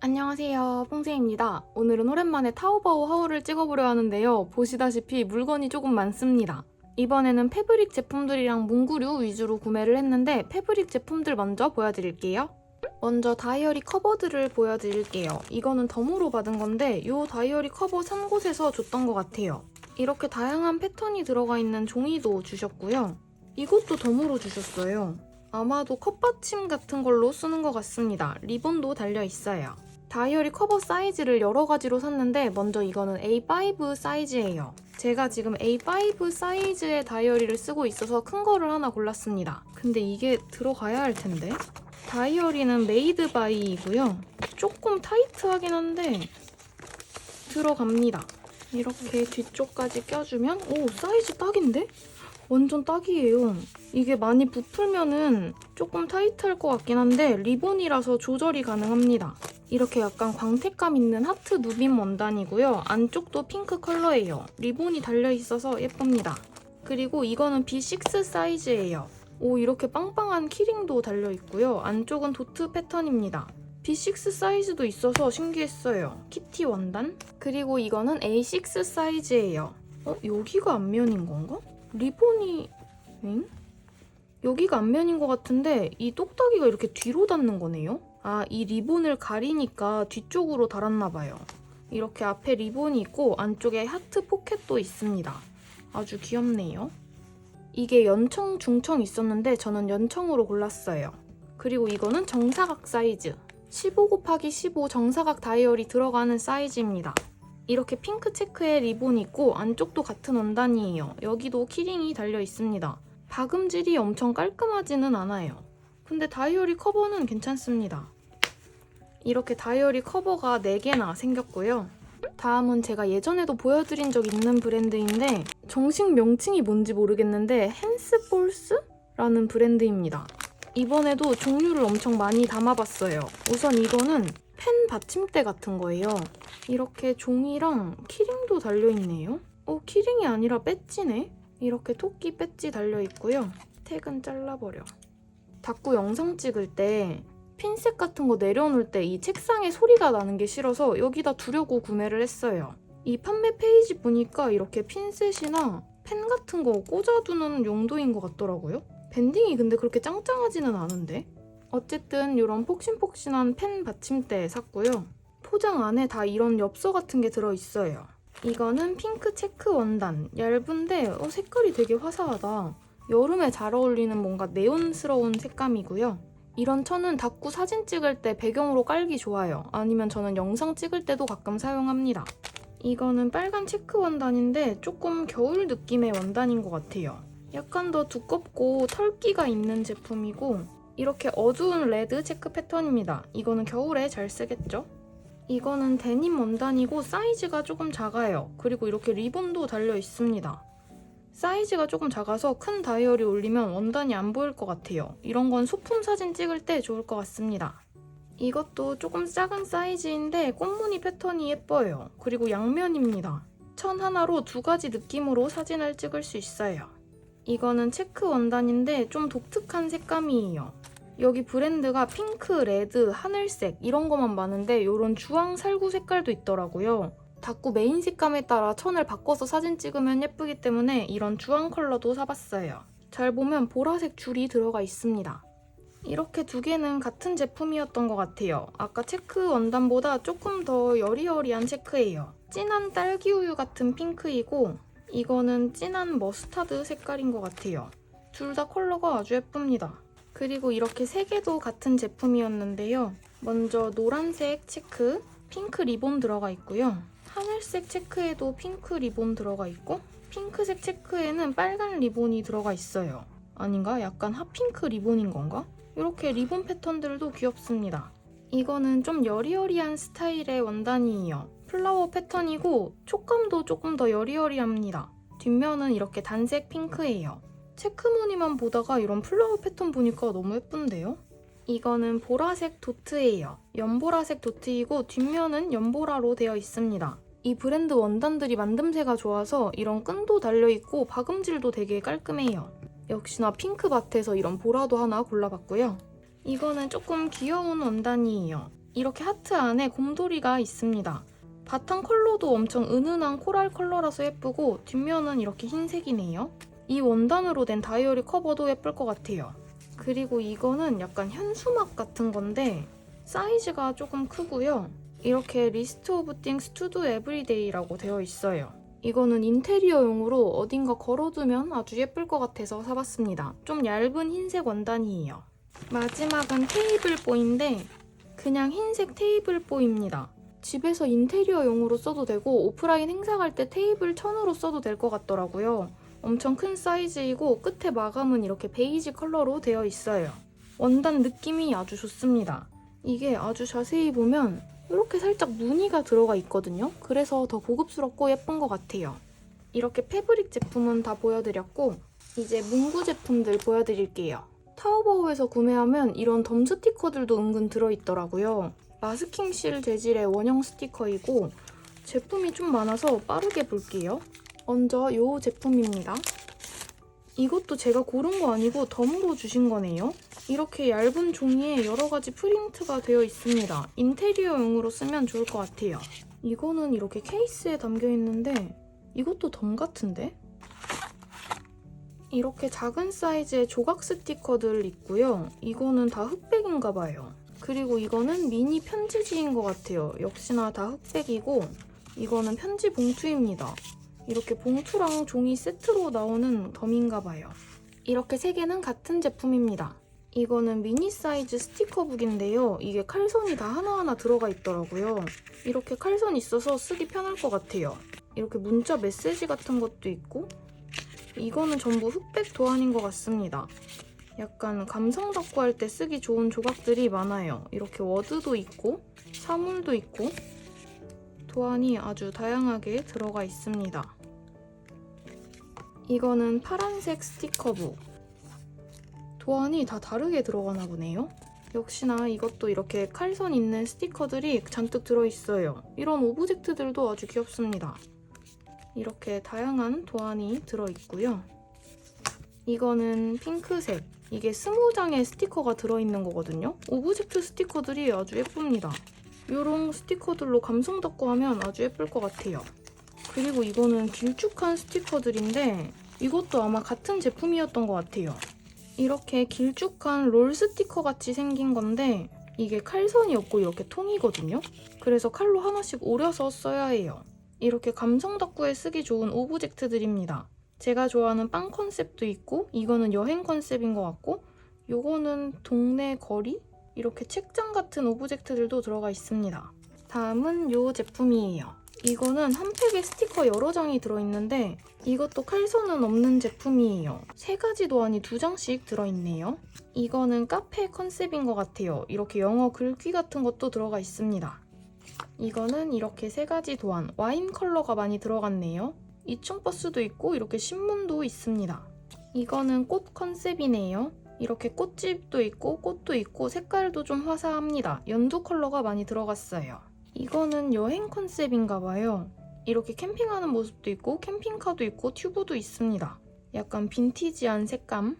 안녕하세요. 뽕세입니다. 오늘은 오랜만에 타오바오 하울을 찍어보려 하는데요. 보시다시피 물건이 조금 많습니다. 이번에는 패브릭 제품들이랑 문구류 위주로 구매를 했는데 패브릭 제품들 먼저 보여드릴게요. 먼저 다이어리 커버들을 보여드릴게요. 이거는 덤으로 받은 건데 이 다이어리 커버 산 곳에서 줬던 것 같아요. 이렇게 다양한 패턴이 들어가 있는 종이도 주셨고요. 이것도 덤으로 주셨어요. 아마도 컵받침 같은 걸로 쓰는 것 같습니다. 리본도 달려 있어요. 다이어리 커버 사이즈를 여러 가지로 샀는데 먼저 이거는 A5 사이즈예요. 제가 지금 A5 사이즈의 다이어리를 쓰고 있어서 큰 거를 하나 골랐습니다. 근데 이게 들어가야 할 텐데. 다이어리는 메이드 바이이고요. 조금 타이트하긴 한데 들어갑니다. 이렇게 뒤쪽까지 껴주면 오 사이즈 딱인데? 완전 딱이에요. 이게 많이 부풀면은 조금 타이트할 것 같긴 한데 리본이라서 조절이 가능합니다. 이렇게 약간 광택감 있는 하트 누빔 원단이고요. 안쪽도 핑크 컬러예요. 리본이 달려있어서 예쁩니다. 그리고 이거는 B6 사이즈예요. 오 이렇게 빵빵한 키링도 달려있고요. 안쪽은 도트 패턴입니다. B6 사이즈도 있어서 신기했어요. 키티 원단. 그리고 이거는 A6 사이즈예요. 어? 여기가 앞면인 건가? 리본이... 응? 여기가 앞면인 것 같은데 이 똑딱이가 이렇게 뒤로 닿는 거네요? 아, 이 리본을 가리니까 뒤쪽으로 달았나 봐요. 이렇게 앞에 리본이 있고 안쪽에 하트 포켓도 있습니다. 아주 귀엽네요. 이게 연청, 중청 있었는데 저는 연청으로 골랐어요. 그리고 이거는 정사각 사이즈. 15 곱하기 15 정사각 다이어리 들어가는 사이즈입니다. 이렇게 핑크 체크에 리본이 있고 안쪽도 같은 원단이에요. 여기도 키링이 달려 있습니다. 박음질이 엄청 깔끔하지는 않아요. 근데 다이어리 커버는 괜찮습니다. 이렇게 다이어리 커버가 4개나 생겼고요. 다음은 제가 예전에도 보여드린 적 있는 브랜드인데 정식 명칭이 뭔지 모르겠는데 핸스볼스라는 브랜드입니다. 이번에도 종류를 엄청 많이 담아봤어요. 우선 이거는 펜 받침대 같은 거예요. 이렇게 종이랑 키링도 달려있네요. 어, 키링이 아니라 배지네? 이렇게 토끼 배지 달려있고요. 택은 잘라버려. 자꾸 영상 찍을 때 핀셋 같은 거 내려놓을 때 이 책상에 소리가 나는 게 싫어서 여기다 두려고 구매를 했어요. 이 판매 페이지 보니까 이렇게 핀셋이나 펜 같은 거 꽂아두는 용도인 것 같더라고요. 밴딩이 근데 그렇게 짱짱하지는 않은데? 어쨌든 이런 폭신폭신한 펜 받침대 샀고요. 포장 안에 다 이런 엽서 같은 게 들어있어요. 이거는 핑크 체크 원단. 얇은데 어, 색깔이 되게 화사하다. 여름에 잘 어울리는 뭔가 네온스러운 색감이고요. 이런 천은 닦고 사진 찍을 때 배경으로 깔기 좋아요. 아니면 저는 영상 찍을 때도 가끔 사용합니다. 이거는 빨간 체크 원단인데 조금 겨울 느낌의 원단인 것 같아요. 약간 더 두껍고 털기가 있는 제품이고 이렇게 어두운 레드 체크 패턴입니다. 이거는 겨울에 잘 쓰겠죠? 이거는 데님 원단이고 사이즈가 조금 작아요. 그리고 이렇게 리본도 달려 있습니다. 사이즈가 조금 작아서 큰 다이어리 올리면 원단이 안 보일 것 같아요. 이런 건 소품 사진 찍을 때 좋을 것 같습니다. 이것도 조금 작은 사이즈인데 꽃무늬 패턴이 예뻐요. 그리고 양면입니다. 천 하나로 두 가지 느낌으로 사진을 찍을 수 있어요. 이거는 체크 원단인데 좀 독특한 색감이에요. 여기 브랜드가 핑크, 레드, 하늘색 이런 것만 많은데 이런 주황 살구 색깔도 있더라고요. 닦고 메인 색감에 따라 천을 바꿔서 사진 찍으면 예쁘기 때문에 이런 주황 컬러도 사봤어요. 잘 보면 보라색 줄이 들어가 있습니다. 이렇게 두 개는 같은 제품이었던 것 같아요. 아까 체크 원단보다 조금 더 여리여리한 체크예요. 진한 딸기 우유 같은 핑크이고 이거는 진한 머스타드 색깔인 것 같아요. 둘 다 컬러가 아주 예쁩니다. 그리고 이렇게 세 개도 같은 제품이었는데요. 먼저 노란색 체크, 핑크 리본 들어가 있고요. 하늘색 체크에도 핑크 리본 들어가 있고 핑크색 체크에는 빨간 리본이 들어가 있어요. 아닌가? 약간 핫핑크 리본인 건가? 이렇게 리본 패턴들도 귀엽습니다. 이거는 좀 여리여리한 스타일의 원단이에요. 플라워 패턴이고 촉감도 조금 더 여리여리합니다. 뒷면은 이렇게 단색 핑크예요. 체크무늬만 보다가 이런 플라워 패턴 보니까 너무 예쁜데요? 이거는 보라색 도트예요. 연보라색 도트이고 뒷면은 연보라로 되어 있습니다. 이 브랜드 원단들이 만듦새가 좋아서 이런 끈도 달려있고 박음질도 되게 깔끔해요. 역시나 핑크밭에서 이런 보라도 하나 골라봤고요. 이거는 조금 귀여운 원단이에요. 이렇게 하트 안에 곰돌이가 있습니다. 바탕 컬러도 엄청 은은한 코랄 컬러라서 예쁘고 뒷면은 이렇게 흰색이네요. 이 원단으로 된 다이어리 커버도 예쁠 것 같아요. 그리고 이거는 약간 현수막 같은 건데 사이즈가 조금 크고요. 이렇게 리스트 오브 띵스 투두 에브리데이라고 되어 있어요. 이거는 인테리어용으로 어딘가 걸어두면 아주 예쁠 것 같아서 사봤습니다. 좀 얇은 흰색 원단이에요. 마지막은 테이블 보인데 그냥 흰색 테이블 보입니다. 집에서 인테리어용으로 써도 되고 오프라인 행사 갈 때 테이블 천으로 써도 될 것 같더라고요. 엄청 큰 사이즈이고 끝에 마감은 이렇게 베이지 컬러로 되어 있어요. 원단 느낌이 아주 좋습니다. 이게 아주 자세히 보면 이렇게 살짝 무늬가 들어가 있거든요. 그래서 더 고급스럽고 예쁜 것 같아요. 이렇게 패브릭 제품은 다 보여드렸고 이제 문구 제품들 보여드릴게요. 타오바오에서 구매하면 이런 덤 스티커들도 은근 들어있더라고요. 마스킹 실 재질의 원형 스티커이고 제품이 좀 많아서 빠르게 볼게요. 먼저 이 제품입니다. 이것도 제가 고른 거 아니고 덤으로 주신 거네요. 이렇게 얇은 종이에 여러 가지 프린트가 되어 있습니다. 인테리어용으로 쓰면 좋을 것 같아요. 이거는 이렇게 케이스에 담겨 있는데 이것도 덤 같은데? 이렇게 작은 사이즈의 조각 스티커들 있고요. 이거는 다 흑백인가 봐요. 그리고 이거는 미니 편지지인 것 같아요. 역시나 다 흑백이고 이거는 편지 봉투입니다. 이렇게 봉투랑 종이 세트로 나오는 덤인가 봐요. 이렇게 세 개는 같은 제품입니다. 이거는 미니 사이즈 스티커북인데요. 이게 칼선이 다 하나하나 들어가 있더라고요. 이렇게 칼선 있어서 쓰기 편할 것 같아요. 이렇게 문자 메시지 같은 것도 있고 이거는 전부 흑백 도안인 것 같습니다. 약간 감성 덕후 할 때 쓰기 좋은 조각들이 많아요. 이렇게 워드도 있고 사물도 있고 도안이 아주 다양하게 들어가 있습니다. 이거는 파란색 스티커북. 도안이 다 다르게 들어가나 보네요. 역시나 이것도 이렇게 칼선 있는 스티커들이 잔뜩 들어있어요. 이런 오브젝트들도 아주 귀엽습니다. 이렇게 다양한 도안이 들어있고요. 이거는 핑크색. 이게 스무 장의 스티커가 들어있는 거거든요. 오브젝트 스티커들이 아주 예쁩니다. 이런 스티커들로 감성 덕고 하면 아주 예쁠 것 같아요. 그리고 이거는 길쭉한 스티커들인데 이것도 아마 같은 제품이었던 것 같아요. 이렇게 길쭉한 롤 스티커 같이 생긴 건데 이게 칼선이 없고 이렇게 통이거든요. 그래서 칼로 하나씩 오려서 써야 해요. 이렇게 감성 덕후에 쓰기 좋은 오브젝트들입니다. 제가 좋아하는 빵 컨셉도 있고 이거는 여행 컨셉인 것 같고 요거는 동네 거리? 이렇게 책장 같은 오브젝트들도 들어가 있습니다. 다음은 요 제품이에요. 이거는 한 팩에 스티커 여러 장이 들어있는데 이것도 칼선은 없는 제품이에요. 세 가지 도안이 두 장씩 들어있네요. 이거는 카페 컨셉인 것 같아요. 이렇게 영어 글귀 같은 것도 들어가 있습니다. 이거는 이렇게 세 가지 도안, 와인 컬러가 많이 들어갔네요. 이충버스도 있고 이렇게 신문도 있습니다. 이거는 꽃 컨셉이네요. 이렇게 꽃집도 있고 꽃도 있고 색깔도 좀 화사합니다. 연두 컬러가 많이 들어갔어요. 이거는 여행 컨셉인가 봐요. 이렇게 캠핑하는 모습도 있고 캠핑카도 있고 튜브도 있습니다. 약간 빈티지한 색감.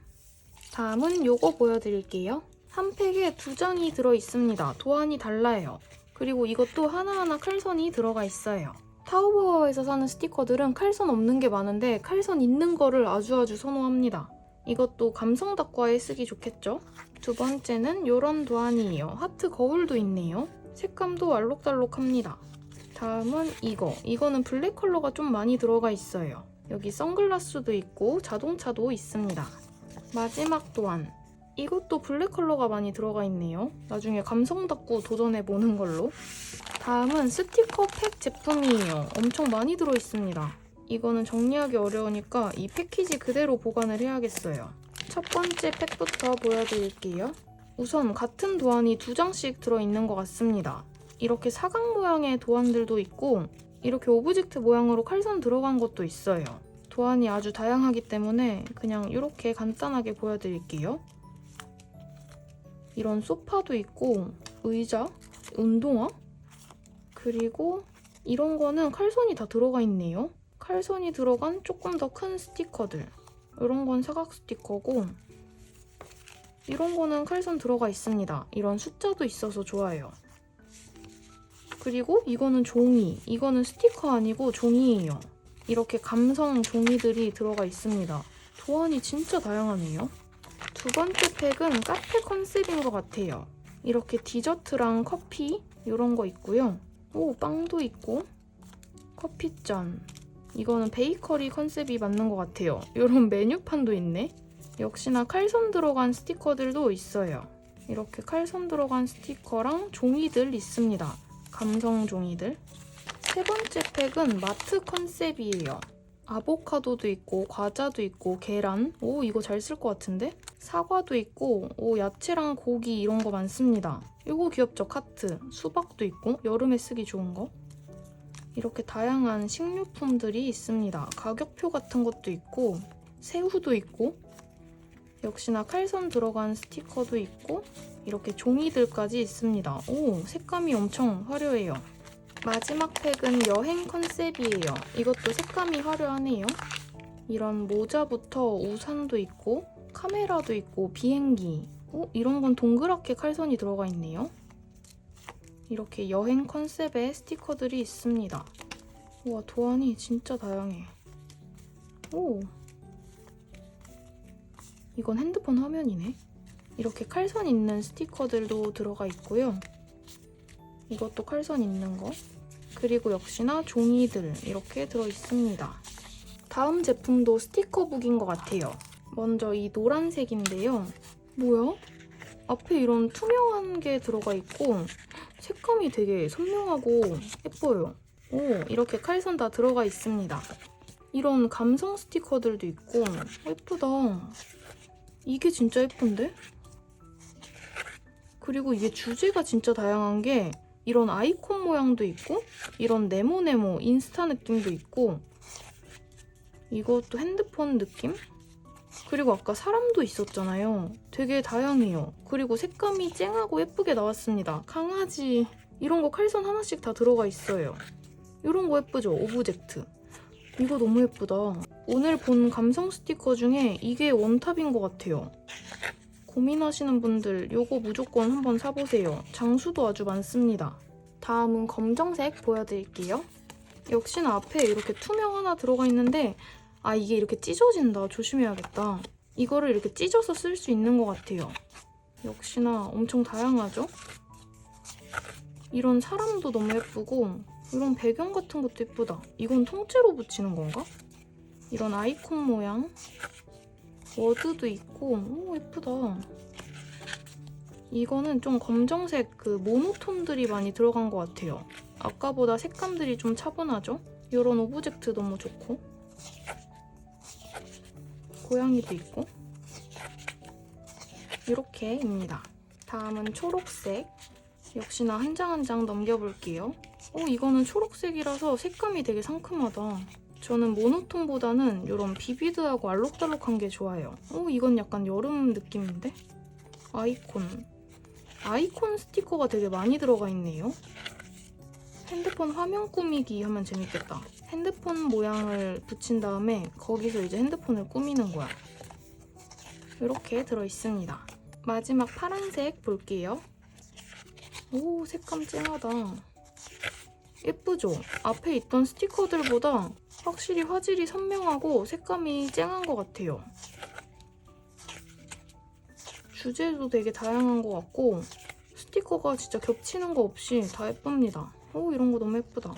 다음은 요거 보여드릴게요. 한 팩에 두 장이 들어있습니다. 도안이 달라요. 그리고 이것도 하나하나 칼선이 들어가 있어요. 타오버에서 사는 스티커들은 칼선 없는 게 많은데 칼선 있는 거를 아주 아주 선호합니다. 이것도 감성 닭과에 쓰기 좋겠죠? 두 번째는 이런 도안이에요. 하트 거울도 있네요. 색감도 알록달록합니다. 다음은 이거. 이거는 블랙 컬러가 좀 많이 들어가 있어요. 여기 선글라스도 있고 자동차도 있습니다. 마지막 도안. 이것도 블랙 컬러가 많이 들어가 있네요. 나중에 감성 닭구 도전해보는 걸로. 다음은 스티커 팩 제품이에요. 엄청 많이 들어있습니다. 이거는 정리하기 어려우니까 이 패키지 그대로 보관을 해야겠어요. 첫 번째 팩부터 보여드릴게요. 우선 같은 도안이 두 장씩 들어있는 것 같습니다. 이렇게 사각 모양의 도안들도 있고 이렇게 오브젝트 모양으로 칼선 들어간 것도 있어요. 도안이 아주 다양하기 때문에 그냥 이렇게 간단하게 보여드릴게요. 이런 소파도 있고 의자, 운동화, 그리고 이런 거는 칼선이 다 들어가 있네요. 칼선이 들어간 조금 더 큰 스티커들. 이런 건 사각 스티커고 이런 거는 칼선 들어가 있습니다. 이런 숫자도 있어서 좋아요. 그리고 이거는 종이. 이거는 스티커 아니고 종이에요. 이렇게 감성 종이들이 들어가 있습니다. 도안이 진짜 다양하네요. 두 번째 팩은 카페 컨셉인 것 같아요. 이렇게 디저트랑 커피 이런 거 있고요. 오, 빵도 있고 커피잔. 이거는 베이커리 컨셉이 맞는 것 같아요. 이런 메뉴판도 있네. 역시나 칼선 들어간 스티커들도 있어요. 이렇게 칼선 들어간 스티커랑 종이들 있습니다. 감성 종이들. 세 번째 팩은 마트 컨셉이에요. 아보카도도 있고 과자도 있고 계란. 오 이거 잘 쓸 것 같은데? 사과도 있고 오 야채랑 고기 이런 거 많습니다. 이거 귀엽죠 카트. 수박도 있고 여름에 쓰기 좋은 거. 이렇게 다양한 식료품들이 있습니다. 가격표 같은 것도 있고 새우도 있고 역시나 칼선 들어간 스티커도 있고 이렇게 종이들까지 있습니다. 오 색감이 엄청 화려해요. 마지막 팩은 여행 컨셉이에요. 이것도 색감이 화려하네요. 이런 모자부터 우산도 있고 카메라도 있고 비행기 어? 이런 건 동그랗게 칼선이 들어가 있네요. 이렇게 여행 컨셉의 스티커들이 있습니다. 우와 도안이 진짜 다양해. 오 이건 핸드폰 화면이네. 이렇게 칼선 있는 스티커들도 들어가 있고요. 이것도 칼선 있는 거. 그리고 역시나 종이들 이렇게 들어 있습니다. 다음 제품도 스티커북인 것 같아요. 먼저 이 노란색인데요. 뭐야? 앞에 이런 투명한 게 들어가 있고 색감이 되게 선명하고 예뻐요. 오, 이렇게 칼선 다 들어가 있습니다. 이런 감성 스티커들도 있고 예쁘다. 이게 진짜 예쁜데? 그리고 이게 주제가 진짜 다양한 게 이런 아이콘 모양도 있고 이런 네모네모 인스타 느낌도 있고 이것도 핸드폰 느낌? 그리고 아까 사람도 있었잖아요. 되게 다양해요. 그리고 색감이 쨍하고 예쁘게 나왔습니다. 강아지 이런 거 칼선 하나씩 다 들어가 있어요. 이런 거 예쁘죠? 오브젝트. 이거 너무 예쁘다. 오늘 본 감성 스티커 중에 이게 원탑인 것 같아요. 고민하시는 분들 요거 무조건 한번 사보세요. 장수도 아주 많습니다. 다음은 검정색 보여드릴게요. 역시나 앞에 이렇게 투명 하나 들어가 있는데 아 이게 이렇게 찢어진다. 조심해야겠다. 이거를 이렇게 찢어서 쓸 수 있는 것 같아요. 역시나 엄청 다양하죠? 이런 사람도 너무 예쁘고 이런 배경 같은 것도 예쁘다. 이건 통째로 붙이는 건가? 이런 아이콘 모양 워드도 있고 오 예쁘다. 이거는 좀 검정색 그 모노톤들이 많이 들어간 것 같아요. 아까보다 색감들이 좀 차분하죠? 이런 오브젝트 너무 좋고 고양이도 있고 이렇게입니다. 다음은 초록색 역시나 한 장 한 장 넘겨볼게요. 어 이거는 초록색이라서 색감이 되게 상큼하다. 저는 모노톤보다는 이런 비비드하고 알록달록한 게 좋아요. 어 이건 약간 여름 느낌인데? 아이콘 아이콘 스티커가 되게 많이 들어가 있네요. 핸드폰 화면 꾸미기 하면 재밌겠다. 핸드폰 모양을 붙인 다음에 거기서 이제 핸드폰을 꾸미는 거야. 이렇게 들어있습니다. 마지막 파란색 볼게요. 오, 색감 쨍하다. 예쁘죠? 앞에 있던 스티커들보다 확실히 화질이 선명하고 색감이 쨍한 것 같아요. 주제도 되게 다양한 것 같고 스티커가 진짜 겹치는 거 없이 다 예쁩니다. 오 이런 거 너무 예쁘다.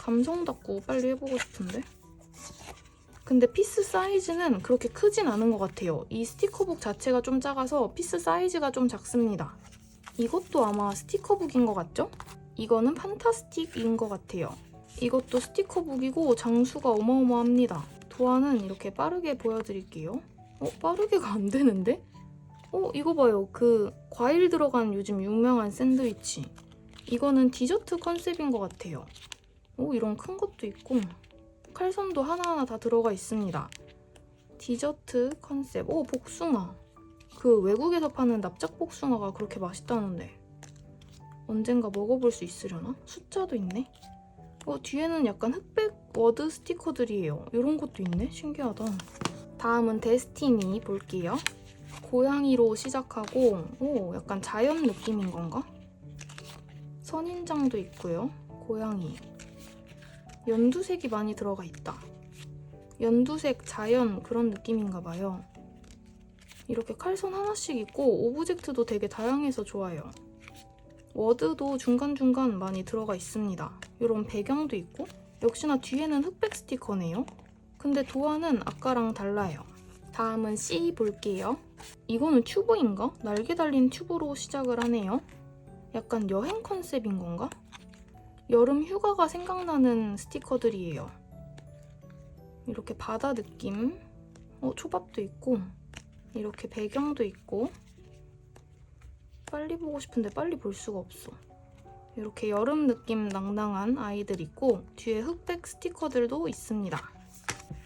감성답고 빨리 해보고 싶은데? 근데 피스 사이즈는 그렇게 크진 않은 것 같아요. 이 스티커북 자체가 좀 작아서 피스 사이즈가 좀 작습니다. 이것도 아마 스티커북인 것 같죠? 이거는 판타스틱인 것 같아요. 이것도 스티커북이고 장수가 어마어마합니다. 도안은 이렇게 빠르게 보여드릴게요. 어? 빠르게가 안 되는데? 어? 이거 봐요. 그 과일 들어간 요즘 유명한 샌드위치. 이거는 디저트 컨셉인 것 같아요. 오, 이런 큰 것도 있고 칼선도 하나하나 다 들어가 있습니다. 디저트 컨셉. 오, 복숭아. 그 외국에서 파는 납작 복숭아가 그렇게 맛있다는데 언젠가 먹어볼 수 있으려나? 숫자도 있네. 어, 뒤에는 약간 흑백 워드 스티커들이에요. 이런 것도 있네. 신기하다. 다음은 데스티니 볼게요. 고양이로 시작하고 오, 약간 자연 느낌인 건가? 선인장도 있고요. 고양이. 연두색이 많이 들어가 있다. 연두색 자연 그런 느낌인가 봐요. 이렇게 칼선 하나씩 있고 오브젝트도 되게 다양해서 좋아요. 워드도 중간중간 많이 들어가 있습니다. 이런 배경도 있고 역시나 뒤에는 흑백 스티커네요. 근데 도안은 아까랑 달라요. 다음은 C 볼게요. 이거는 튜브인가? 날개 달린 튜브로 시작을 하네요. 약간 여행 컨셉인 건가? 여름 휴가가 생각나는 스티커들이에요. 이렇게 바다 느낌. 어, 초밥도 있고, 이렇게 배경도 있고. 빨리 보고 싶은데 빨리 볼 수가 없어. 이렇게 여름 느낌 낭낭한 아이들 있고, 뒤에 흑백 스티커들도 있습니다.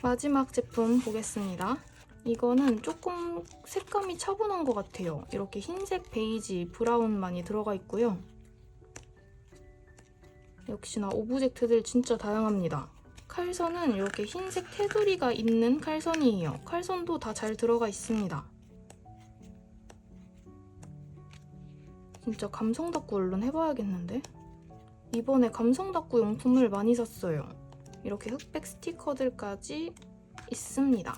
마지막 제품 보겠습니다. 이거는 조금 색감이 차분한 것 같아요. 이렇게 흰색, 베이지, 브라운 많이 들어가 있고요. 역시나 오브젝트들 진짜 다양합니다. 칼선은 이렇게 흰색 테두리가 있는 칼선이에요. 칼선도 다 잘 들어가 있습니다. 진짜 감성닦고 얼른 해봐야겠는데? 이번에 감성닦고 용품을 많이 샀어요. 이렇게 흑백 스티커들까지 있습니다.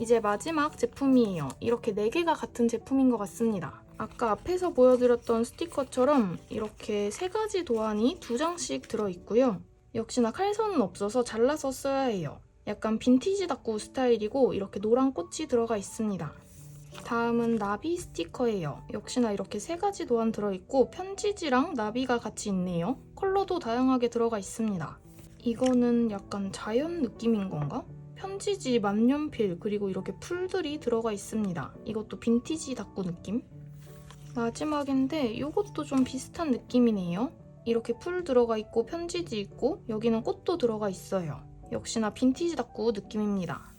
이제 마지막 제품이에요. 이렇게 4개가 같은 제품인 것 같습니다. 아까 앞에서 보여드렸던 스티커처럼 이렇게 세 가지 도안이 두 장씩 들어있고요. 역시나 칼선은 없어서 잘라서 써야 해요. 약간 빈티지 닭구 스타일이고 이렇게 노란 꽃이 들어가 있습니다. 다음은 나비 스티커예요. 역시나 이렇게 세 가지 도안 들어있고 편지지랑 나비가 같이 있네요. 컬러도 다양하게 들어가 있습니다. 이거는 약간 자연 느낌인 건가? 편지지 만년필 그리고 이렇게 풀들이 들어가 있습니다. 이것도 빈티지 닭구 느낌? 마지막인데 이것도 좀 비슷한 느낌이네요. 이렇게 풀 들어가 있고 편지지 있고 여기는 꽃도 들어가 있어요. 역시나 빈티지 닭구 느낌입니다.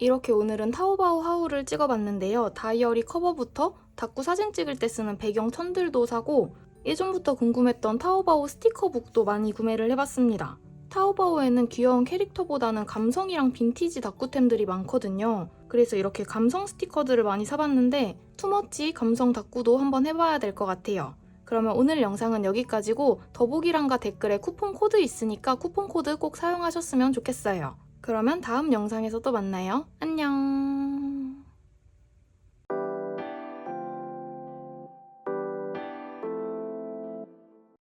이렇게 오늘은 타오바오 하울을 찍어봤는데요. 다이어리 커버부터 닭구 사진 찍을 때 쓰는 배경 천들도 사고 예전부터 궁금했던 타오바오 스티커북도 많이 구매를 해봤습니다. 타오바오에는 귀여운 캐릭터보다는 감성이랑 빈티지 닭구템들이 많거든요. 그래서 이렇게 감성 스티커들을 많이 사봤는데 투머치 감성 닭구도 한번 해봐야 될 것 같아요. 그러면 오늘 영상은 여기까지고 더보기란과 댓글에 쿠폰 코드 있으니까 쿠폰 코드 꼭 사용하셨으면 좋겠어요. 그러면 다음 영상에서 또 만나요. 안녕!